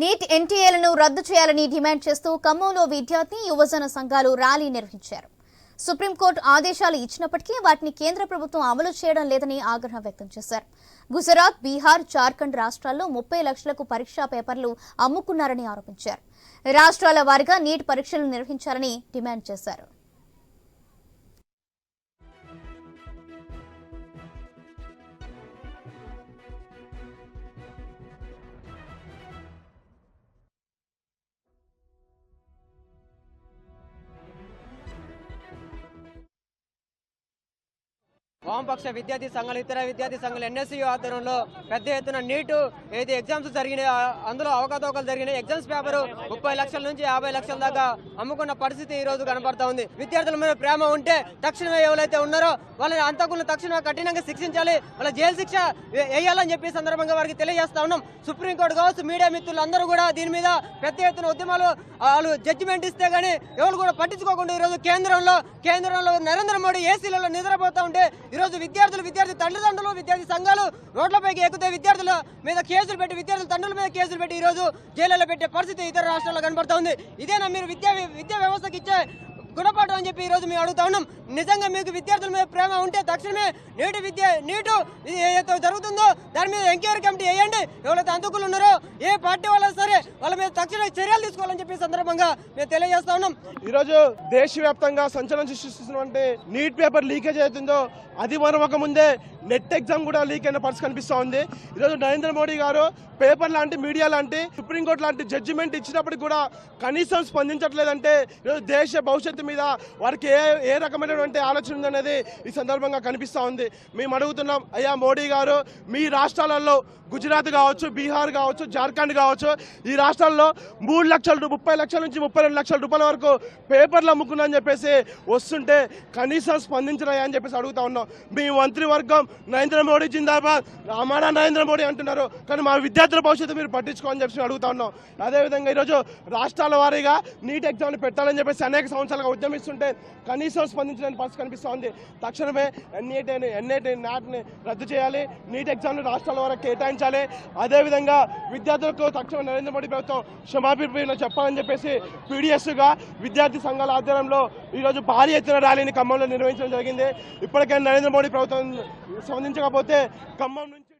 Neat ఎన్టీఏలను రద్దు చేయాలని demand చేస్తూ ఖమ్మంలో విద్యార్థి యువజన సంఘాలు ర్యాలీ నిర్వహించారు. సుప్రీంకోర్టు ఆదేశాలు ఇచ్చినప్పటికీ వాటిని కేంద్ర ప్రభుత్వం అమలు చేయడం లేదని ఆగ్రహం వ్యక్తం చేశారు. గుజరాత్ బీహార్ జార్ఖండ్ రాష్ట్రాల్లో ముప్పై లక్షలకు పరీక్షా పేపర్లు అమ్ముకున్నారని ఆరోపించారు. రాష్ట్రాల వారీగా నీట్ పరీక్షలు నిర్వహించాలని డిమాండ్ చేశారు. వామపక్ష విద్యార్థి సంఘాలు ఇతర విద్యార్థి సంఘాలు ఎన్ఎస్సీ ఆధ్వర్యంలో పెద్ద ఎత్తున నీటు ఏది ఎగ్జామ్స్ జరిగినాయి అందులో అవకతవకలు జరిగినాయి. ఎగ్జామ్స్ పేపర్ ముప్పై లక్షల నుంచి యాభై లక్షల దాకా అమ్ముకున్న పరిస్థితి ఈ రోజు కనబడతా ఉంది. విద్యార్థుల మీద ప్రేమ ఉంటే తక్షణమే ఎవరైతే ఉన్నారో వాళ్ళని అంతకులను తక్షణమే కఠినంగా శిక్షించాలి. వాళ్ళ జైలు శిక్ష వేయాలని చెప్పి సందర్భంగా వారికి తెలియజేస్తా ఉన్నాం. సుప్రీంకోర్టు కావచ్చు మీడియా మిత్రులు అందరూ కూడా దీని మీద పెద్ద ఎత్తున ఉద్యమాలు వాళ్ళు జడ్జిమెంట్ ఇస్తే గానీ ఎవరు కూడా పట్టించుకోకుండా ఈరోజు కేంద్రంలో కేంద్రంలో నరేంద్ర మోడీ ఏసీలలో నిద్రపోతా ఉంటే ఈరోజు విద్యార్థులు విద్యార్థి తల్లిదండ్రులు విద్యార్థి సంఘాలు రోడ్లపైకి ఎక్కుతే విద్యార్థుల మీద కేసులు పెట్టి విద్యార్థుల తండ్రుల మీద కేసులు పెట్టి ఈరోజు రోజు జైలులో పెట్టే పరిస్థితి ఇతర రాష్ట్రాల్లో కనబడుతుంది ఇదేనా మీరు విద్యా విద్యా వ్యవస్థకి ఇచ్చే గుణపాఠం అని చెప్పి ఈ రోజు మేము అడుగుతా ఉన్నాం. నిజంగా మీకు విద్యార్థుల మీద ప్రేమ ఉంటే తక్షణమే నీటి విద్య నీటు ఇది ఏదైతే జరుగుతుందో దాని మీద ఎంక్వైరీ కమిటీ వేయండి. ఎవరైతే అందుకులు ఉన్నారో ఏ పార్టీ వాళ్ళ సరే వాళ్ళ మీద తక్షణ చర్యలు తీసుకోవాలని చెప్పి సందర్భంగా మేము తెలియజేస్తా ఉన్నాం. ఈరోజు దేశవ్యాప్తంగా సంచలనం సృష్టిస్తున్నటువంటి నీట్ పేపర్ లీకేజ్ అవుతుందో అది మరొక ముందే నెట్ ఎగ్జామ్ కూడా లీక్ అయిన పరిస్థితి కనిపిస్తూ ఉంది. ఈరోజు నరేంద్ర మోడీ గారు పేపర్ లాంటి మీడియా లాంటి సుప్రీంకోర్టు లాంటి జడ్జిమెంట్ ఇచ్చినప్పటికి కూడా కనీసం స్పందించట్లేదంటే ఈరోజు దేశ భవిష్యత్తు మీద వారికి ఏ ఏ రకమైనటువంటి ఆలోచన ఉందనేది ఈ సందర్భంగా కనిపిస్తూ ఉంది. మేము అడుగుతున్నాం అయ్యా మోడీ గారు మీ రాష్ట్రాలలో గుజరాత్ కావచ్చు బీహార్ కావచ్చు జార్ఖండ్ కావచ్చు ఈ రాష్ట్రాల్లో మూడు లక్షల ముప్పై లక్షల నుంచి ముప్పై రెండు లక్షల రూపాయల వరకు పేపర్లు అమ్ముకున్నా అని చెప్పేసి వస్తుంటే కనీసం స్పందించరాయా అని చెప్పేసి అడుగుతా ఉన్నాం. మీ మంత్రివర్గం నరేంద్ర మోడీ జిందాబాద్ రామారా నరేంద్ర మోడీ అంటున్నారు. కానీ మా విద్యార్థుల భవిష్యత్తు మీరు పట్టించుకోని చెప్పి అడుగుతా ఉన్నాం. అదేవిధంగా ఈరోజు రాష్ట్రాల వారీగా నీట్ ఎగ్జామ్ని పెట్టాలని చెప్పేసి అనేక సంవత్సరాలుగా ఉద్యమిస్తుంటే కనీసం స్పందించలేని పరిస్థితి కనిపిస్తోంది తక్షణమే ఎన్ఈటీని ఎన్ఐటీ నాట్ని రద్దు చేయాలి. నీట్ ఎగ్జామ్ని రాష్ట్రాల వారికి కేటాయించాలి. అదేవిధంగా విద్యార్థులకు తక్షణం నరేంద్ర మోడీ ప్రభుత్వం క్షమాభిప్రాయం చెప్పాలని చెప్పేసి పీడిఎస్గా విద్యార్థి సంఘాల ఆధ్వర్యంలో ఈరోజు భారీ ఎత్తున ర్యాలీని ఖమ్మంలో నిర్వహించడం జరిగింది. ఇప్పటికైనా నరేంద్ర మోడీ ప్రభుత్వం స్పందించకపోతే ఖమ్మం నుంచి